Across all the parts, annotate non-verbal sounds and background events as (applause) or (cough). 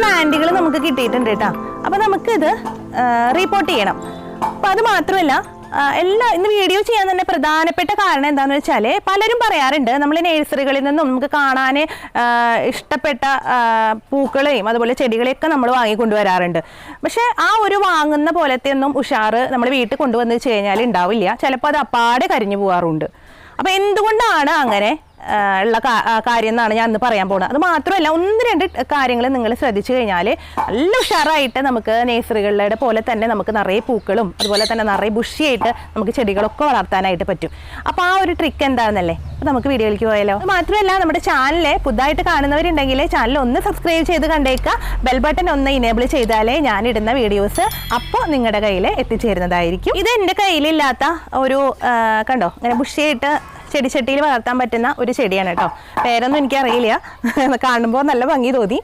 പ്ലാന്റുകൾ നമുക്ക് കിട്ടിയിട്ടുണ്ട് കേട്ടോ. അപ്പൊ നമുക്കിത് റിപ്പോർട്ട് ചെയ്യണം. അപ്പൊ അത് മാത്രമല്ല എല്ലാ ഇന്ന് വീഡിയോ ചെയ്യാൻ തന്നെ പ്രധാനപ്പെട്ട കാരണം എന്താണെന്ന് വെച്ചാൽ പലരും പറയാറുണ്ട് നമ്മൾ നേഴ്സറികളിൽ നിന്നും നമുക്ക് കാണാൻ ഇഷ്ടപ്പെട്ട പൂക്കളെയും അതുപോലെ ചെടികളെയൊക്കെ നമ്മൾ വാങ്ങിക്കൊണ്ടുവരാറുണ്ട് പക്ഷേ ആ ഒരു വാങ്ങുന്ന പോലത്തെ ഒന്നും ഉഷാറ് നമ്മൾ വീട്ടിൽ കൊണ്ടുവന്ന് വെച്ച് കഴിഞ്ഞാൽ ഉണ്ടാവില്ല. ചിലപ്പോൾ അത് അപ്പാടെ കരിഞ്ഞു പോകാറുണ്ട് അപ്പോൾ എന്തുകൊണ്ടാണ് അങ്ങനെ? ഉള്ള കാര്യം എന്നാണ് ഞാൻ ഇന്ന് പറയാൻ പോകുന്നത്. അത് മാത്രമല്ല ഒന്ന് രണ്ട് കാര്യങ്ങൾ നിങ്ങൾ ശ്രദ്ധിച്ചു കഴിഞ്ഞാൽ നല്ല ഉഷാറായിട്ട് നമുക്ക് നേഴ്സറികളുടെ പോലെ തന്നെ നമുക്ക് നിറയെ പൂക്കളും അതുപോലെ തന്നെ നിറയെ ബുഷിയായിട്ട് നമുക്ക് ചെടികളൊക്കെ വളർത്താനായിട്ട് പറ്റും. അപ്പോൾ ആ ഒരു ട്രിക്ക് എന്താണെന്നല്ലേ? അപ്പോൾ നമുക്ക് വീഡിയോയിലേക്ക് പോയാലോ. അത് മാത്രമല്ല നമ്മുടെ ചാനൽ പുതുതായിട്ട് കാണുന്നവരുണ്ടെങ്കിൽ ചാനൽ ഒന്ന് സബ്സ്ക്രൈബ് ചെയ്ത് കണ്ടേക്കുക. ബെൽ ബട്ടൺ ഒന്ന് ഇനേബിൾ ചെയ്താലേ ഞാൻ ഇടുന്ന വീഡിയോസ് അപ്പോൾ നിങ്ങളുടെ കയ്യിൽ എത്തിച്ചേരുന്നതായിരിക്കും. ഇത് എന്റെ കയ്യിലില്ലാത്ത ഒരു കണ്ടോ? അങ്ങനെ ബുഷിയായിട്ട് ചെടിച്ചട്ടിയിൽ വളർത്താൻ പറ്റുന്ന ഒരു ചെടിയാണ് കേട്ടോ. പേരൊന്നും എനിക്കറിയില്ല. (laughs) കാണുമ്പോൾ നല്ല ഭംഗി തോന്നി.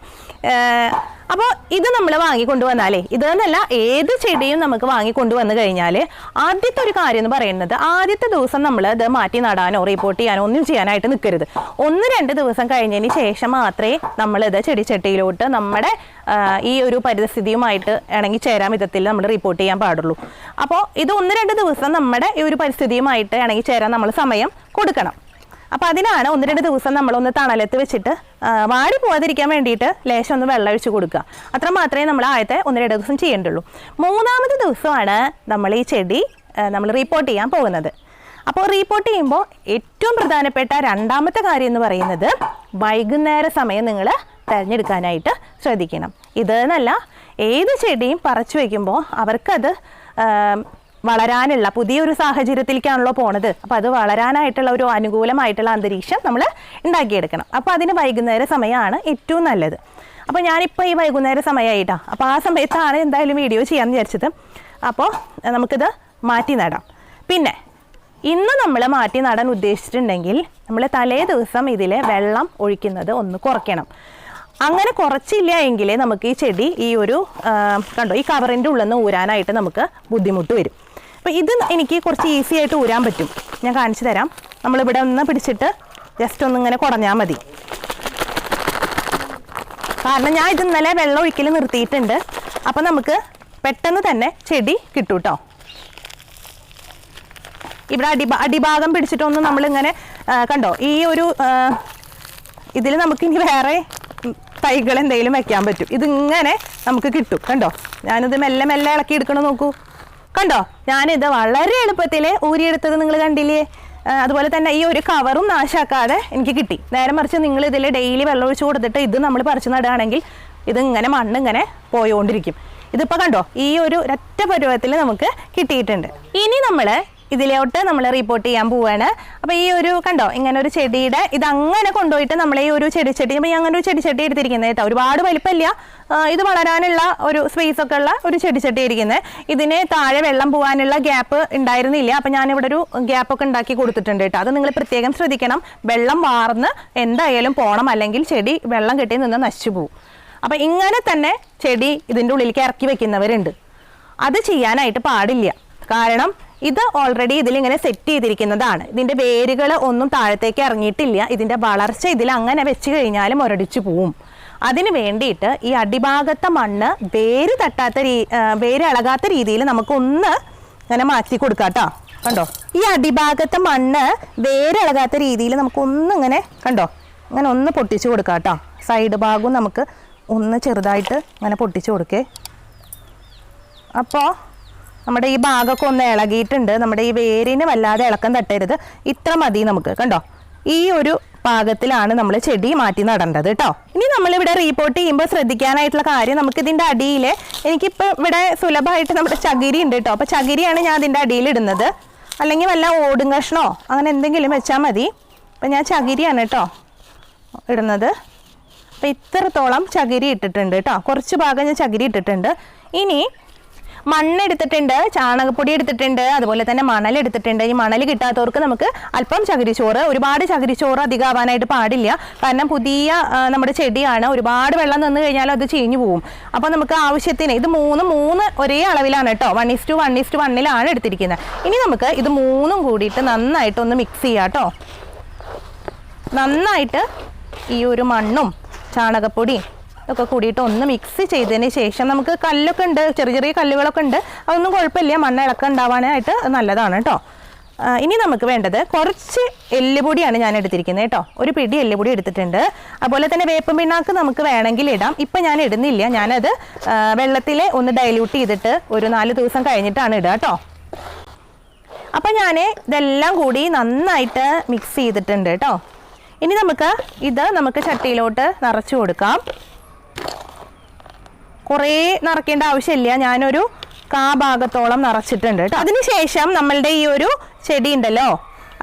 അപ്പോൾ ഇത് നമ്മൾ വാങ്ങിക്കൊണ്ടുവന്നാലേ ഇത് എന്നല്ല ഏത് ചെടിയും നമുക്ക് വാങ്ങിക്കൊണ്ടുവന്നു കഴിഞ്ഞാൽ ആദ്യത്തെ ഒരു കാര്യം എന്ന് പറയുന്നത് ആദ്യത്തെ ദിവസം നമ്മൾ ഇത് മാറ്റി നടാനോ റിപ്പോർട്ട് ചെയ്യാനോ ഒന്നും ചെയ്യാനായിട്ട് നിൽക്കരുത് ഒന്ന് രണ്ട് ദിവസം കഴിഞ്ഞതിന് ശേഷം മാത്രമേ നമ്മളിത് ചെടിച്ചട്ടിയിലോട്ട് നമ്മുടെ ഈ ഒരു പരിസ്ഥിതിയുമായിട്ട് ഇണങ്ങി ചേരാൻ വിധത്തിൽ നമ്മൾ റിപ്പോർട്ട് ചെയ്യാൻ പാടുള്ളൂ. അപ്പോൾ ഇത് ഒന്ന് രണ്ട് ദിവസം നമ്മുടെ ഈ ഒരു പരിസ്ഥിതിയുമായിട്ട് ഇണങ്ങി ചേരാൻ നമ്മൾ സമയം കൊടുക്കണം. അപ്പോൾ അതിനാണ് ഒന്ന് രണ്ട് ദിവസം നമ്മൾ ഒന്ന് തണലത്ത് വെച്ചിട്ട് വാടി പോകാതിരിക്കാൻ വേണ്ടിയിട്ട് ലേശം ഒന്ന് വെള്ളം ഒഴിച്ച് കൊടുക്കുക. അത്ര മാത്രമേ നമ്മൾ ആദ്യത്തെ ഒന്ന് രണ്ട് ദിവസം ചെയ്യേണ്ടുള്ളൂ. മൂന്നാമത്തെ ദിവസമാണ് നമ്മൾ ഈ ചെടി നമ്മൾ റിപ്പോർട്ട് ചെയ്യാൻ പോകുന്നത്. അപ്പോൾ റിപ്പോർട്ട് ചെയ്യുമ്പോൾ ഏറ്റവും പ്രധാനപ്പെട്ട രണ്ടാമത്തെ കാര്യം എന്ന് പറയുന്നത് വൈകുന്നേര സമയം നിങ്ങൾ തിരഞ്ഞെടുക്കാനായിട്ട് ശ്രദ്ധിക്കണം. ഇതെന്നല്ല ഏത് ചെടിയും പറിച്ചു വയ്ക്കുമ്പോൾ അവർക്കത് വളരാനുള്ള പുതിയൊരു സാഹചര്യത്തിലേക്കാണല്ലോ പോണത്. അപ്പോൾ അത് വളരാനായിട്ടുള്ള ഒരു അനുകൂലമായിട്ടുള്ള അന്തരീക്ഷം നമ്മൾ ഉണ്ടാക്കിയെടുക്കണം. അപ്പോൾ അതിന് വൈകുന്നേര സമയമാണ് ഏറ്റവും നല്ലത്. അപ്പോൾ ഞാനിപ്പോൾ ഈ വൈകുന്നേര സമയമായിട്ടാണ് അപ്പോൾ ആ സമയത്താണ് എന്തായാലും വീഡിയോ ചെയ്യാമെന്ന് വിചാരിച്ചത്. അപ്പോൾ നമുക്കിത് മാറ്റി നടാം. പിന്നെ ഇന്ന് നമ്മൾ മാറ്റി നടാൻ ഉദ്ദേശിച്ചിട്ടുണ്ടെങ്കിൽ നമ്മൾ തലേ ദിവസം ഇതിൽ വെള്ളം ഒഴിക്കുന്നത് ഒന്ന് കുറയ്ക്കണം. അങ്ങനെ കുറച്ചില്ല എങ്കിൽ നമുക്ക് ഈ ചെടി ഈ ഒരു കണ്ടോ ഈ കവറിന്റെ ഉള്ളിൽ നിന്ന് ഊരാനായിട്ട് നമുക്ക് ബുദ്ധിമുട്ട് വരും. അപ്പോൾ ഇത് എനിക്ക് കുറച്ച് ഈസി ആയിട്ട് ഊരാൻ പറ്റും. ഞാൻ കാണിച്ചു തരാം. നമ്മളിവിടെ ഒന്ന് പിടിച്ചിട്ട് ജസ്റ്റ് ഒന്ന് ഇങ്ങനെ കുടഞ്ഞാൽ മതി. കാരണം ഞാൻ ഇത് ഇന്നലെ വെള്ളം ഒഴിക്കൽ നിർത്തിയിട്ടുണ്ട്. അപ്പോൾ നമുക്ക് പെട്ടെന്ന് തന്നെ ചെടി കിട്ടും കേട്ടോ ഇവിടെ അടിഭാ അടിഭാഗം പിടിച്ചിട്ടൊന്നും നമ്മളിങ്ങനെ കണ്ടോ? ഈ ഒരു ഇതിൽ നമുക്ക് ഇനി വേറെ തൈകൾ എന്തെങ്കിലും വെക്കാൻ പറ്റും. ഇതിങ്ങനെ നമുക്ക് കിട്ടും. കണ്ടോ? ഞാനിത് മെല്ലെ മെല്ലെ ഇളക്കി എടുക്കണം നോക്കൂ. കണ്ടോ? ഞാനിത് വളരെ എളുപ്പത്തിൽ ഊരിയെടുത്തത് നിങ്ങൾ കണ്ടില്ലേ? അതുപോലെ തന്നെ ഈ ഒരു കവറും നാശാക്കാതെ എനിക്ക് കിട്ടി. നേരെ മറിച്ച് നിങ്ങൾ ഇതിൽ ഡെയിലി വെള്ളം ഒഴിച്ച് കൊടുത്തിട്ട് ഇത് നമ്മൾ പറിച്ചു നടുകയാണെങ്കിൽ ഇത് ഇങ്ങനെ മണ്ണ് ഇങ്ങനെ പോയോണ്ടിരിക്കും. ഇതിപ്പോൾ കണ്ടോ? ഈ ഒരു ഒറ്റ പരുവത്തിൽ നമുക്ക് കിട്ടിയിട്ടുണ്ട്. ഇനി നമ്മൾ ഇതിലോട്ട് നമ്മൾ റിപ്പോർട്ട് ചെയ്യാൻ പോവാണ്. അപ്പോൾ ഈ ഒരു കണ്ടോ ഇങ്ങനെ ഒരു ചെടിയുടെ ഇത് അങ്ങനെ കൊണ്ടുപോയിട്ട് നമ്മൾ ഈ ഒരു ചെടിച്ചട്ടി അപ്പോൾ ഈ അങ്ങനെ ഒരു ചെടിച്ചട്ടി എടുത്തിരിക്കുന്നത് കേട്ടോ. ഒരുപാട് വലിപ്പമില്ല ഇത് വളരാനുള്ള ഒരു സ്പേസ് ഒക്കെ ഉള്ള ഒരു ചെടിച്ചട്ടി ഇരിക്കുന്നത് ഇതിന് താഴെ വെള്ളം പോകാനുള്ള ഗ്യാപ്പ് ഉണ്ടായിരുന്നില്ല. അപ്പോൾ ഞാനിവിടെ ഒരു ഗ്യാപ്പ് ഒക്കെ ഉണ്ടാക്കി കൊടുത്തിട്ടുണ്ട് കേട്ടോ. അത് നിങ്ങൾ പ്രത്യേകം ശ്രദ്ധിക്കണം. വെള്ളം വാർന്ന് എന്തായാലും പോകണം അല്ലെങ്കിൽ ചെടി വെള്ളം കെട്ടി നിന്ന് നശിച്ചു പോകും അപ്പോൾ ഇങ്ങനെ തന്നെ ചെടി ഇതിന്റെ ഉള്ളിലേക്ക് ഇറക്കി വെക്കുന്നവരുണ്ട്. അത് ചെയ്യാനായിട്ട് പാടില്ല. കാരണം ഇത് ഓൾറെഡി ഇതിലിങ്ങനെ സെറ്റ് ചെയ്തിരിക്കുന്നതാണ്. ഇതിന്റെ വേരുകൾ ഒന്നും താഴത്തേക്ക് ഇറങ്ങിയിട്ടില്ല. ഇതിന്റെ വളർച്ച ഇതിൽ അങ്ങനെ വെച്ച് കഴിഞ്ഞാലും ഒരടിച്ചു പോവും. അതിന് വേണ്ടിയിട്ട് ഈ അടിഭാഗത്തെ മണ്ണ് വേര് തട്ടാത്ത രീ വേര് ഇളകാത്ത രീതിയിൽ നമുക്കൊന്ന് ഇങ്ങനെ മാറ്റി കൊടുക്കാം കേട്ടോ കണ്ടോ? ഈ അടിഭാഗത്തെ മണ്ണ് വേര് ഇളകാത്ത രീതിയിൽ നമുക്കൊന്ന് ഇങ്ങനെ കണ്ടോ? ഇങ്ങനെ ഒന്ന് പൊട്ടിച്ചു കൊടുക്കാം കേട്ടോ സൈഡ് ഭാഗവും നമുക്ക് ഒന്ന് ചെറുതായിട്ട് ഇങ്ങനെ പൊട്ടിച്ചു കൊടുക്കേ. അപ്പോൾ നമ്മുടെ ഈ ഭാഗമൊക്കെ ഒന്ന് ഇളകിയിട്ടുണ്ട്. നമ്മുടെ ഈ വേരിന് വല്ലാതെ ഇളക്കം തട്ടരുത്. ഇത്ര മതി നമുക്ക് കണ്ടോ? ഈ ഒരു പാകത്തിലാണ് നമ്മൾ ചെടി മാറ്റി നടേണ്ടത് കേട്ടോ ഇനി നമ്മളിവിടെ റീപോർട്ട് ചെയ്യുമ്പോൾ ശ്രദ്ധിക്കാനായിട്ടുള്ള കാര്യം നമുക്ക് ഇതിന്റെ അടിയിൽ എനിക്കിപ്പോൾ ഇവിടെ സുലഭമായിട്ട് നമ്മുടെ ചകിരി ഉണ്ട് കേട്ടോ അപ്പോൾ ചകിരിയാണ് ഞാൻ അതിന്റെ അടിയിൽ ഇടുന്നത്. അല്ലെങ്കിൽ വല്ല ഓടും കഷ്ണോ അങ്ങനെ എന്തെങ്കിലും വെച്ചാൽ മതി. അപ്പം ഞാൻ ചകിരിയാണ് കേട്ടോ ഇടുന്നത്. അപ്പം ഇത്രത്തോളം ചകിരി ഇട്ടിട്ടുണ്ട് കേട്ടോ കുറച്ച് ഭാഗം ഞാൻ ചകിരി ഇട്ടിട്ടുണ്ട്. ഇനി മണ്ണ് എടുത്തിട്ടുണ്ട് ചാണകപ്പൊടി എടുത്തിട്ടുണ്ട് അതുപോലെ തന്നെ മണൽ എടുത്തിട്ടുണ്ട്. ഈ മണൽ കിട്ടാത്തവർക്ക് നമുക്ക് അല്പം ചകിരിച്ചോറ് ഒരുപാട് ചകിരിച്ചോറ് അധികമാവാനായിട്ട് പാടില്ല. കാരണം പുതിയ നമ്മുടെ ചെടിയാണ് ഒരുപാട് വെള്ളം നിന്ന് കഴിഞ്ഞാൽ അത് ചീഞ്ഞു പോകും അപ്പോൾ നമുക്ക് ആവശ്യത്തിന് ഇത് മൂന്ന് മൂന്ന് ഒരേ അളവിലാണ് കേട്ടോ. One is to one is to വണ്ണിലാണ് എടുത്തിരിക്കുന്നത്. ഇനി നമുക്ക് ഇത് മൂന്നും കൂടിയിട്ട് നന്നായിട്ടൊന്ന് മിക്സ് ചെയ്യാം കേട്ടോ. നന്നായിട്ട് ഈ ഒരു മണ്ണും ചാണകപ്പൊടിയും ഒക്കെ കൂടിയിട്ട് ഒന്ന് മിക്സ് ചെയ്തതിന് ശേഷം നമുക്ക് കല്ലൊക്കെ ഉണ്ട് ചെറിയ ചെറിയ കല്ലുകളൊക്കെ ഉണ്ട്. അതൊന്നും കുഴപ്പമില്ല. മണ്ണ് ഇളക്കം ഉണ്ടാവാനായിട്ട് നല്ലതാണ് കേട്ടോ ഇനി നമുക്ക് വേണ്ടത് കുറച്ച് എല്ലുപൊടിയാണ് ഞാൻ എടുത്തിരിക്കുന്നത് കേട്ടോ ഒരു പിടി എല്ലുപൊടി എടുത്തിട്ടുണ്ട്. അതുപോലെ തന്നെ വേപ്പൻ പിണ്ണാക്ക് നമുക്ക് വേണമെങ്കിൽ ഇടാം. ഇപ്പം ഞാൻ ഇടുന്നില്ല. ഞാനത് വെള്ളത്തിൽ ഒന്ന് ഡൈല്യൂട്ട് ചെയ്തിട്ട് ഒരു നാല് ദിവസം കഴിഞ്ഞിട്ടാണ് ഇടുക കേട്ടോ അപ്പം ഞാൻ ഇതെല്ലാം കൂടി നന്നായിട്ട് മിക്സ് ചെയ്തിട്ടുണ്ട് കേട്ടോ ഇനി നമുക്ക് ഇത് നമുക്ക് ചട്ടിയിലോട്ട് നിറച്ചു കൊടുക്കാം. കുറേ നിറയ്ക്കേണ്ട ആവശ്യമില്ല. ഞാനൊരു കാ ഭാഗത്തോളം നിറച്ചിട്ടുണ്ട് കേട്ടോ. അതിനുശേഷം നമ്മളുടെ ഈ ഒരു ചെടി ഉണ്ടല്ലോ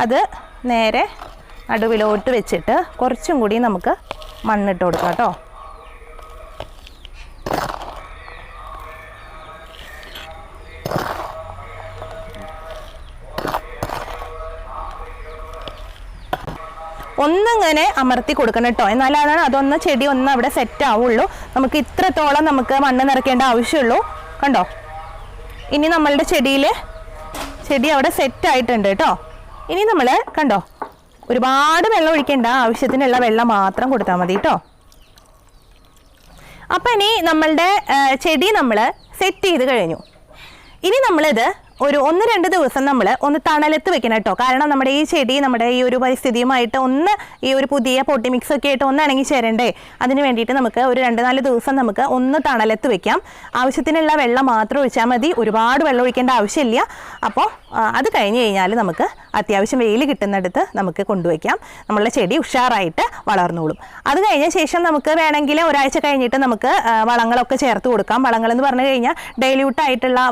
അത് നേരെ നടുവിലോട്ട് വെച്ചിട്ട് കുറച്ചും കൂടി നമുക്ക് മണ്ണിട്ട് കൊടുക്കാം കേട്ടോ. ഒന്നിങ്ങനെ അമർത്തി കൊടുക്കണം കേട്ടോ. എന്നാലാണ് അതൊന്ന് ചെടി ഒന്ന് അവിടെ സെറ്റ് ആവുള്ളൂ. നമുക്ക് ഇത്രത്തോളം നമുക്ക് മണ്ണ് നിറയ്ക്കേണ്ട ആവശ്യമുള്ളൂ. കണ്ടോ? ഇനി നമ്മളുടെ ചെടിയിൽ ചെടി അവിടെ സെറ്റ് ആയിട്ടുണ്ട് കേട്ടോ. ഇനി നമ്മൾ കണ്ടോ? ഒരുപാട് വെള്ളം ഒഴിക്കേണ്ട ആവശ്യത്തിനുള്ള വെള്ളം മാത്രം കൊടുത്താൽ മതി കേട്ടോ. അപ്പം ഇനി നമ്മളുടെ ചെടി നമ്മൾ സെറ്റ് ചെയ്ത് കഴിഞ്ഞു. ഇനി നമ്മളിത് ഒരു ഒന്ന് രണ്ട് ദിവസം നമ്മൾ ഒന്ന് തണലത്ത് വെക്കണം കേട്ടോ. കാരണം നമ്മുടെ ഈ ചെടി നമ്മുടെ ഈ ഒരു പരിസ്ഥിതിയുമായിട്ട് ഒന്ന് ഈ ഒരു പുതിയ പൊട്ടി മിക്സ് ഒക്കെ ആയിട്ട് ഒന്ന് ഇണങ്ങി ചേരണ്ടേ. അതിന് വേണ്ടിയിട്ട് നമുക്ക് ഒരു രണ്ട് നാല് ദിവസം നമുക്ക് ഒന്ന് തണലത്ത് വെക്കാം. ആവശ്യത്തിനുള്ള വെള്ളം മാത്രം ഒഴിച്ചാൽ മതി. ഒരുപാട് വെള്ളം ഒഴിക്കേണ്ട ആവശ്യമില്ല. അപ്പോൾ അത് കഴിഞ്ഞ് കഴിഞ്ഞാൽ നമുക്ക് അത്യാവശ്യം വെയിൽ കിട്ടുന്നിടത്ത് നമുക്ക് കൊണ്ടുവയ്ക്കാം. നമ്മളുടെ ചെടി ഉഷാറായിട്ട് വളർന്നോളും. അത് കഴിഞ്ഞ ശേഷം നമുക്ക് വേണമെങ്കിൽ ഒരാഴ്ച കഴിഞ്ഞിട്ട് നമുക്ക് വളങ്ങളൊക്കെ ചേർത്ത് കൊടുക്കാം. വളങ്ങൾ എന്ന് പറഞ്ഞു കഴിഞ്ഞാൽ ഡൈല്യൂട്ട്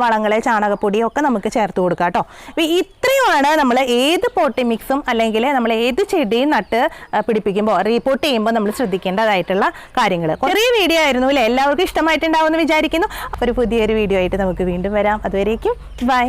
വളങ്ങൾ ചാണകപ്പൊടിയും ഒക്കെ നമുക്ക് ചേർത്ത് കൊടുക്കാം കേട്ടോ. അപ്പോൾ ഇത്രയുമാണ് നമ്മൾ ഏത് പോട്ടി മിക്സും അല്ലെങ്കിൽ നമ്മൾ ഏത് ചെടിയും നട്ട് പിടിപ്പിക്കുമ്പോൾ റീപോട്ട് ചെയ്യുമ്പോൾ നമ്മൾ ശ്രദ്ധിക്കേണ്ടതായിട്ടുള്ള കാര്യങ്ങൾ ചെറിയ വീഡിയോ ആയിരുന്നു അല്ലേ? എല്ലാവർക്കും ഇഷ്ടമായിട്ടുണ്ടാവുമെന്ന് വിചാരിക്കുന്നു. ഒരു പുതിയൊരു വീഡിയോ ആയിട്ട് നമുക്ക് വീണ്ടും വരാം. അതുവരേക്കും ബൈ